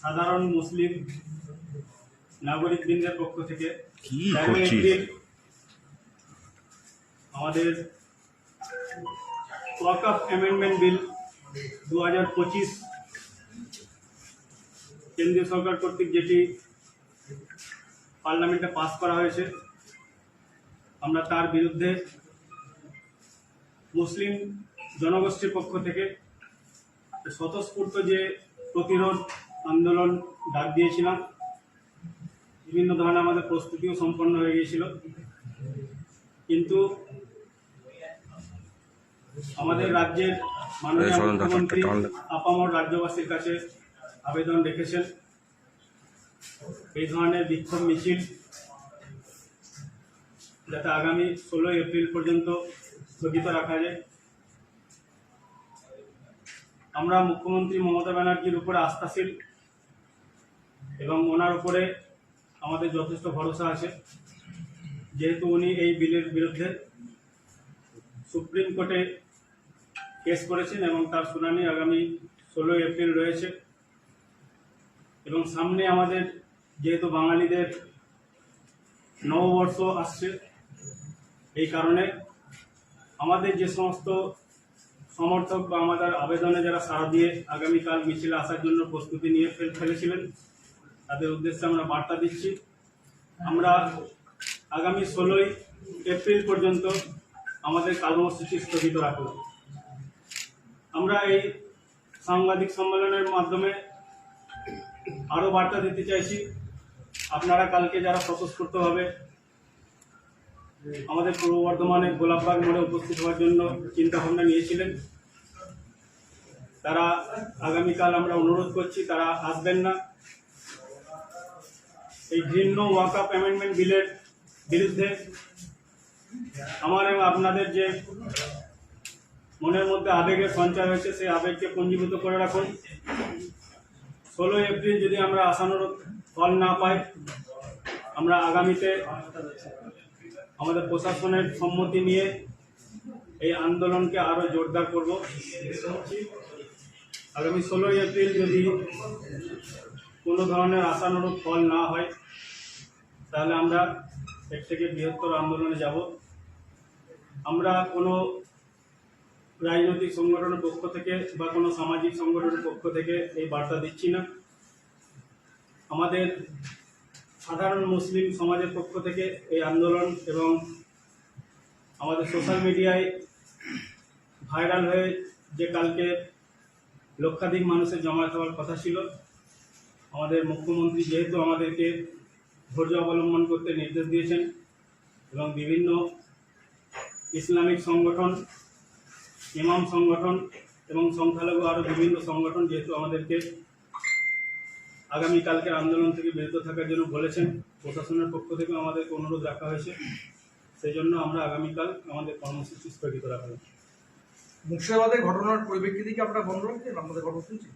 সাধারণ মুসলিম নাগরিক নাগরিকবৃন্দের পক্ষ থেকে আমাদের অ্যামেন্ডমেন্ট বিল দু হাজার পঁচিশ কেন্দ্রীয় সরকার কর্তৃক যেটি পার্লামেন্টে পাস করা হয়েছে আমরা তার বিরুদ্ধে মুসলিম জনগোষ্ঠীর পক্ষ থেকে স্বতঃস্ফূর্ত যে প্রতিরোধ আন্দোলন ডাক দিয়েছিলাম। বিভিন্ন ধরনের আমাদের প্রস্তুতিও সম্পন্ন হয়ে গিয়েছিল। কিন্তু আমাদের রাজ্যের মাননীয় মুখ্যমন্ত্রী আপামর রাজ্যবাসীর কাছে আবেদন রেখেছেন। এই ধরনের বিক্ষোভ মিছিল যাতে আগামী ষোলোই এপ্রিল পর্যন্ত স্থগিত রাখা যায়। আমরা মুখ্যমন্ত্রী মমতা ব্যানার্জির উপরে আস্থাশীল। এবং ওনার উপরে আমাদের যথেষ্ট ভরসা আছে। যেহেতু উনি এই বিলের বিরুদ্ধে সুপ্রিম কোর্টে কেস করেছেন এবং তার শুনানি আগামী ষোলোই এপ্রিল রয়েছে। এবং সামনে আমাদের যেহেতু বাঙালিদের নববর্ষ আসছে, এই কারণে আমাদের যে সমস্ত সমর্থক বা আমাদের আবেদনে যারা সাড়া দিয়ে আগামীকাল মিছিলে আসার জন্য প্রস্তুতি নিয়ে ফেল, ফেলেছিলেন তাদের উদ্দেশ্যে আমরা বার্তা দিচ্ছি। আমরা আগামী ষোলোই এপ্রিল পর্যন্ত আমাদের কর্মসূচি স্থগিত রাখব। আমরা এই সাংবাদিক সম্মেলনের মাধ্যমে আরও বার্তা দিতে চাইছি। আপনারা কালকে যারা স্বতঃস্ফূর্তভাবে আমাদের পূর্ব বর্ধমানে গোলাপবাগ মোড়ে উপস্থিত হওয়ার জন্য চিন্তা ভাবনা নিয়েছিলেন, তারা আগামীকাল আমরা অনুরোধ করছি, তারা আসবেন না। এই ঘৃণ্য ওয়াকআপ অ্যামেন্ডমেন্ট বিলের বিরুদ্ধে আমার এবং আপনাদের যে মনের মধ্যে আবেগের সঞ্চার হয়েছে, সেই আবেগকে পঞ্জীভূত করে রাখুন। ষোলোই এপ্রিল যদি আমরা আশানুরূপ ফল না পাই, আমরা আগামীতে আমাদের প্রশাসনের সম্মতি নিয়ে এই আন্দোলনকে আরও জোরদার করব। আগামী ষোলোই এপ্রিল যদি কোনো ধরনের আশানুরূপ ফল না হয়, তাহলে আমরা এর থেকে বৃহত্তর আন্দোলনে যাব। আমরা কোনো রাজনৈতিক সংগঠনের পক্ষ থেকে বা কোনো সামাজিক সংগঠনের পক্ষ থেকে এই বার্তা দিচ্ছি না। আমাদের সাধারণ মুসলিম সমাজের পক্ষ থেকে এই আন্দোলন এবং আমাদের সোশ্যাল মিডিয়ায় ভাইরাল হয়ে যে কালকে লক্ষাধিক মানুষের জমায়েত হওয়ার কথা ছিল আমাদের মুখ্যমন্ত্রী যেহেতু আমাদেরকে ধৈর্য অবলম্বন করতে নির্দেশ দিয়েছেন এবং বিভিন্ন ইসলামিক সংগঠন ইমাম সংগঠন এবং সংখ্যালঘু আরও বিভিন্ন সংগঠন যেহেতু আমাদেরকে আগামীকালকের আন্দোলন থেকে বিরত থাকার জন্য বলেছেন প্রশাসনের পক্ষ থেকে আমাদেরকে অনুরোধ রাখা হয়েছে। সেই জন্য আমরা আগামীকাল আমাদের কর্মসূচি স্থগিত রাখা হয়েছে। মুর্শিদাবাদের ঘটনার পরিপ্রেক্ষিতে কি আপনারা বন্ধ রাখছেন আমাদের কর্মসূচি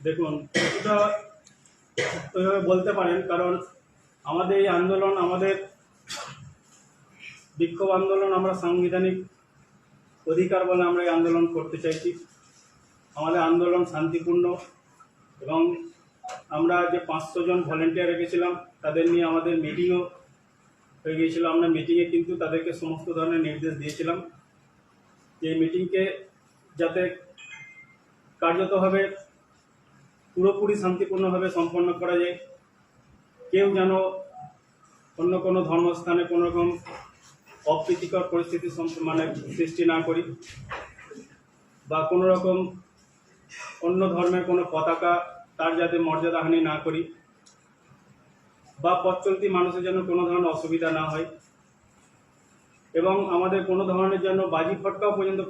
দেখুন কিছুটা ওইভাবে বলতে পারেন, কারণ আমাদের এই আন্দোলন, আমাদের বিক্ষোভ আন্দোলন আমরা সাংবিধানিক অধিকার বলে আমরা এই আন্দোলন করতে চাইছি। আমাদের আন্দোলন শান্তিপূর্ণ এবং আমরা যে পাঁচশো জন ভলেন্টিয়ার রেখেছিলাম, তাদের নিয়ে আমাদের মিটিংও হয়ে গিয়েছিল। আমরা মিটিংয়ে কিন্তু তাদেরকে সমস্ত ধরনের নির্দেশ দিয়েছিলাম। যে মিটিংকে যাতে কার্যতভাবে পুরোপুরি শান্তিপূর্ণভাবে সম্পন্ন করা যায়। কেউ যেন অন্য কোনো ধর্মস্থানে কোনো রকম অপ্রীতিকর পরিস্থিতি মানে সৃষ্টি না করি বা কোনো রকম অন্য ধর্মের কোনো পতাকা তার যাতে মর্যাদাহানি না করি বা পথ চলতি মানুষের যেন কোনো ধরনের অসুবিধা না হয় এবং আমাদের কোনো ধরনের যেন বাজি ফটকাও পর্যন্ত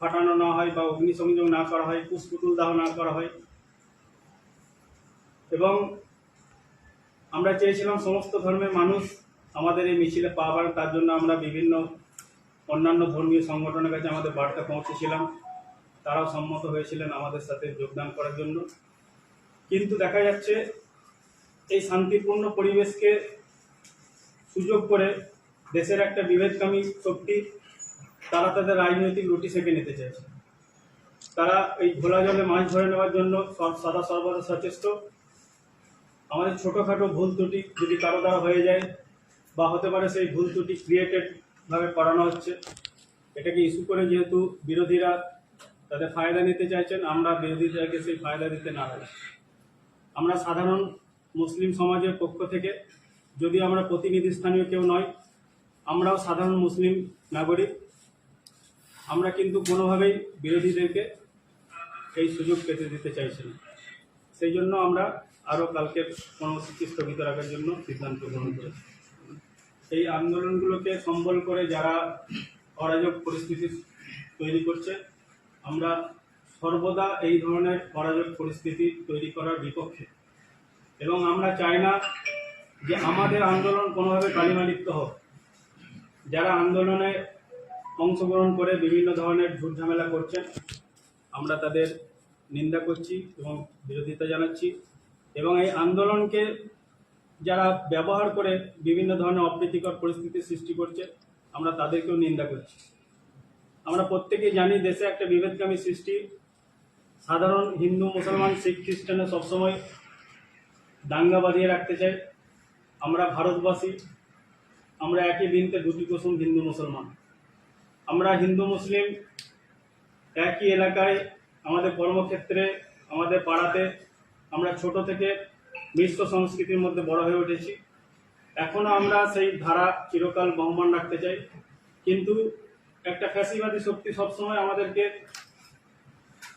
ফাটানো না হয় বা অগ্নিসংযোগ না করা হয় পুষ্পুতুল দাহ না করা হয়। এবং আমরা চেয়েছিলাম সমস্ত ধর্মের মানুষ আমাদের এই মিছিলে পাবার তার জন্য আমরা বিভিন্ন অন্যান্য ধর্মীয় সংগঠনের কাছে আমাদের বার্তা পৌঁছেছিলাম। তারাও সম্মত হয়েছিলেন আমাদের সাথে যোগদান করার জন্য। কিন্তু দেখা যাচ্ছে এই শান্তিপূর্ণ পরিবেশকে সুযোগ করে দেশের একটা বিভেদকামী শক্তি, তারা তাদের রাজনৈতিক রুটি সেঁকে নিতে চাইছে। তারা এই ঘোলা জলে মাছ ধরে নেওয়ার জন্য সদা সর্বদা সচেষ্ট। আমাদের ছোটোখাটো ভুল ত্রুটি যদি কারও দ্বারা হয়ে যায়, বা হতে পারে সেই ভুল ত্রুটি ক্রিয়েটেডভাবে করানো হচ্ছে, এটাকে ইস্যু করে যেহেতু বিরোধীরা তাদের ফায়দা নিতে চাইছেন, আমরা বিরোধীদেরকে সেই ফায়দা দিতে না পারি। আমরা সাধারণ মুসলিম সমাজের পক্ষ থেকে, যদি আমরা প্রতিনিধি স্থানীয় কেউ নয়, আমরাও সাধারণ মুসলিম নাগরিক, আমরা কিন্তু কোনোভাবেই বিরোধীদেরকে এই সুযোগ পেতে দিতে চাইছি না। সেই জন্য আমরা আরও কালকে কর্মসূচি স্থগিত রাখার জন্য সিদ্ধান্ত গ্রহণ করেছি। এই আন্দোলনগুলোকে সম্বল করে যারা অরাজক পরিস্থিতি তৈরি করছে, আমরা সর্বদা এই ধরনের অরাজক পরিস্থিতি তৈরি করার বিপক্ষে। এবং আমরা চাই না যে আমাদের আন্দোলন কোনোভাবে কালিমালিপ্ত হোক। যারা আন্দোলনে অংশগ্রহণ করে বিভিন্ন ধরনের ঝুট ঝামেলা করছেন, আমরা তাদের নিন্দা করছি এবং বিরোধিতা জানাচ্ছি এবং এই আন্দোলনকে যারা ব্যবহার করে বিভিন্ন ধরনের অপ্রীতিকর পরিস্থিতির সৃষ্টি করছে, আমরা তাদেরকেও নিন্দা করছি। আমরা প্রত্যেকেই জানি দেশে একটা বিভেদকামী সৃষ্টি। সাধারণ হিন্দু, মুসলমান, শিখ খ্রিস্টানে সবসময় দাঙ্গা বাঁধিয়ে রাখতে চাই আমরা ভারতবাসী, আমরা একই দিনতে দুটি কুসুম হিন্দু, মুসলমান। আমরা হিন্দু, মুসলিম একই এলাকায় আমাদের কর্মক্ষেত্রে, আমাদের পাড়াতে আমরা ছোট থেকে মিশ্র সংস্কৃতির মধ্যে বড় হয়ে উঠেছি। এখনও আমরা সেই ধারা চিরকাল বহমান রাখতে চাই। কিন্তু একটা ফ্যাসিবাদী শক্তি সবসময় আমাদেরকে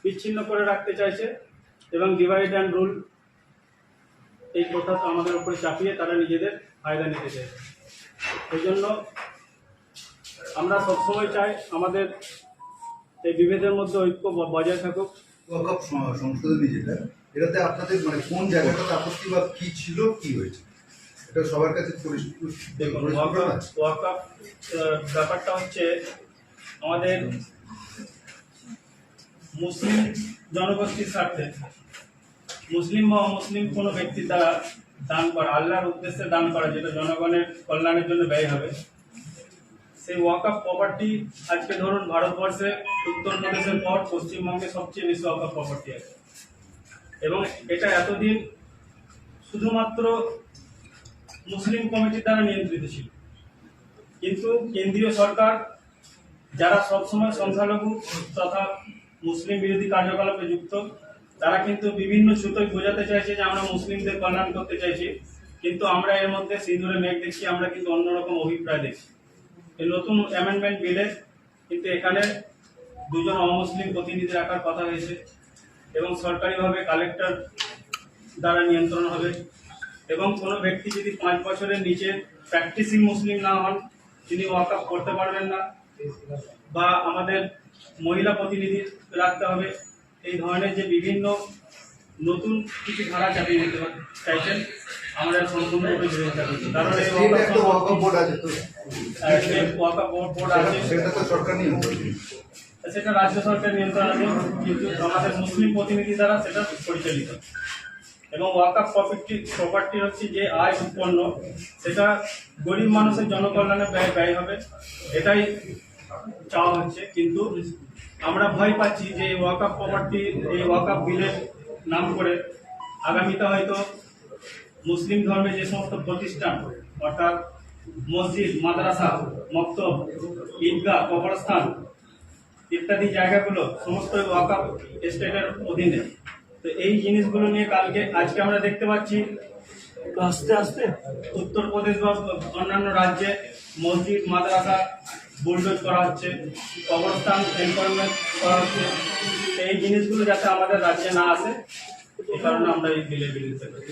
বিচ্ছিন্ন করে রাখতে চাইছে এবং ডিভাইড অ্যান্ড রুল এই প্রথা আমাদের উপরে চাপিয়ে তারা নিজেদের ফায়দা নিতে চাইছে। এই জন্য আমরা সবসময় চাই আমাদের এই বিভেদের মধ্যে ঐক্য বজায় থাকুক। সংশোধনী যেটা এটাতে আপনাদের মানে কোন জায়গাটাতে আপত্তি বা কি ছিল কি হয়েছে? এটা সবার কাছে ব্যাপারটা হচ্ছে আমাদের মুসলিম জনগোষ্ঠীর স্বার্থে মুসলিম বা অমুসলিম কোনো ব্যক্তি দ্বারা দান করা আল্লাহর উদ্দেশ্যে দান করা যেটা জনগণের কল্যাণের জন্য ব্যয় হবে। সেই ওয়াকআপ প্রপার্টি আজকে ধরুন ভারতবর্ষে, উত্তরপ্রদেশের পর পশ্চিমবঙ্গে সবচেয়ে বেশি ওয়াকআপ প্রপার্টি আছে। এবং এটা এতদিন শুধুমাত্র মুসলিম কমিটির দ্বারা নিয়ন্ত্রিত ছিল। কিন্তু কেন্দ্রীয় সরকার, যারা সবসময় সংখ্যালঘু তথা মুসলিম বিরোধী কার্যকলাপে যুক্ত, তারা কিন্তু বিভিন্ন সুতোয় বোঝাতে চাইছে যে আমরা মুসলিমদের কল্যাণ করতে চাইছি। কিন্তু আমরা এর মধ্যে সিঁদুরে মেঘ দেখছি, আমরা কিন্তু অন্যরকম অভিপ্রায় দেখছি। এই নতুন অ্যামেন্ডমেন্ট বিলে কিন্তু এখানে দুজন অমুসলিম প্রতিনিধি রাখার কথা হয়েছে এবং সরকারিভাবে কালেক্টর দ্বারা নিয়ন্ত্রণ হবে এবং কোনো ব্যক্তি যদি পাঁচ বছরের নিচে প্র্যাকটিসিং মুসলিম না হন, তিনি ওয়াকআপ করতে পারবেন না বা আমাদের মহিলা প্রতিনিধি রাখতে হবে। এই ধরনের যে বিভিন্ন নতুন কিছু ধারা চাপিয়ে দিতে চাইছেন আমরা বিরোধিতা করছি কারণ এই বোর্ড আছে তো। ওয়াকআপ বোর্ড আছে। সেটা তো সরকার সেটা রাজ্য সরকার নিয়ন্ত্রণাধীন কিন্তু আমাদের মুসলিম প্রতিনিধি দ্বারা সেটা পরিচালিত। এবং ওয়াকআপ প্রপার্টি প্রপার্টি হচ্ছে যে আয় উৎপন্ন। সেটা গরিব মানুষের জনকল্যাণে ব্যয় ব্যয় হবে। এটাই চাওয়া হচ্ছে। কিন্তু আমরা ভয় পাচ্ছি যে ওয়াকআপ প্রপার্টি এই ওয়াকআপ বিলের নাম করে আগামীতে হয়তো মুসলিম ধর্মের যে সমস্ত প্রতিষ্ঠান, অর্থাৎ মসজিদ, মাদ্রাসা, মক্তব, ঈদগাহ, কবরস্থান ইত্যাদি জায়গাগুলো সমস্ত ওয়াকআপ স্টেটের অধীনে। তো এই জিনিসগুলো নিয়ে কালকে, আজকে আমরা দেখতে পাচ্ছি আস্তে আস্তে উত্তরপ্রদেশ বা অন্যান্য রাজ্যে মসজিদ, মাদ্রাসা বুলডোজ করা হচ্ছে, কবরস্থান এনভায়রনমেন্ট করা হচ্ছে। এই জিনিসগুলো যাতে আমাদের রাজ্যে না আসে এই কারণে আমরা এই বিরোধিতা করি